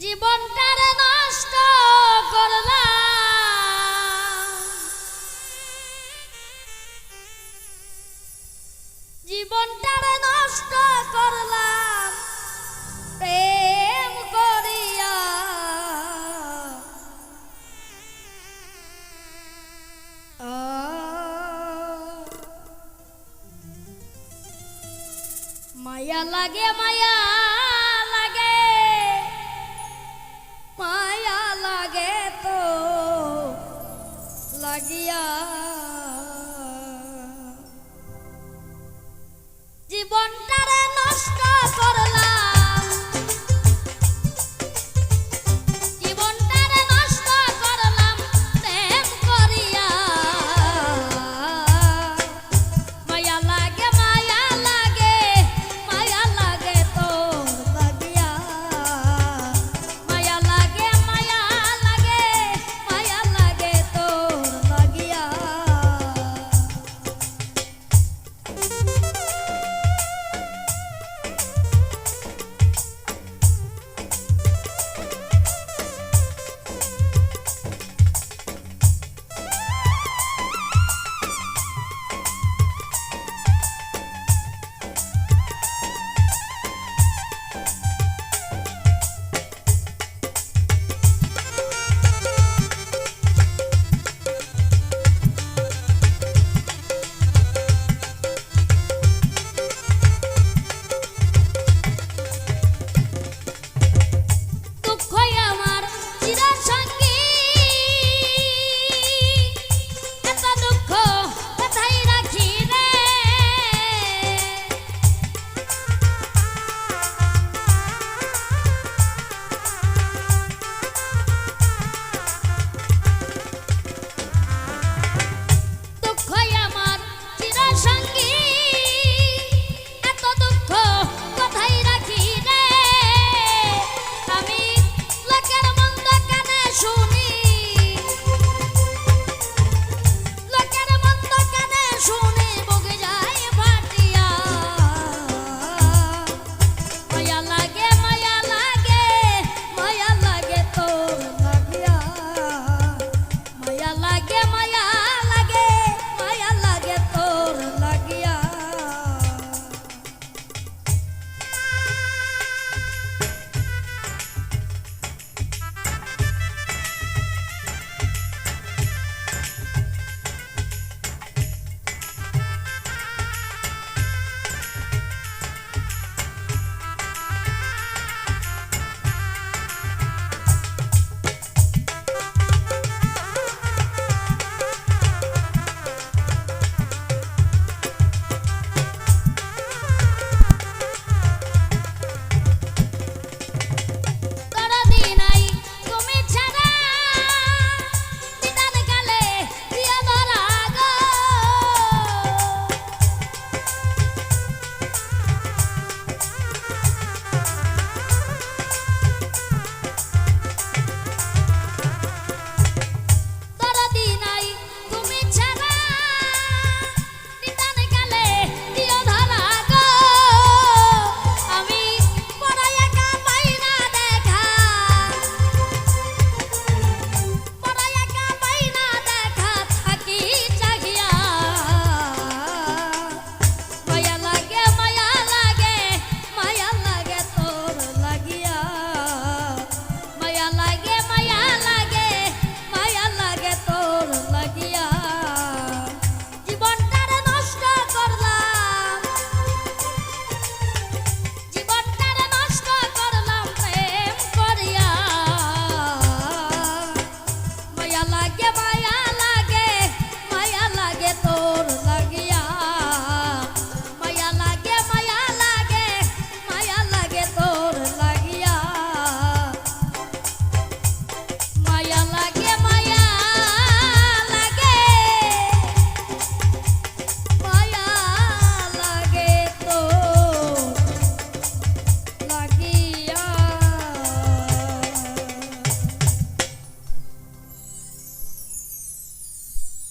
জীবনটারে নষ্ট করলাম। জীবনটারে নষ্ট করলাম। প্রেম করিয়া। মায়া লাগে মায়া লাগিয়া জীবনটা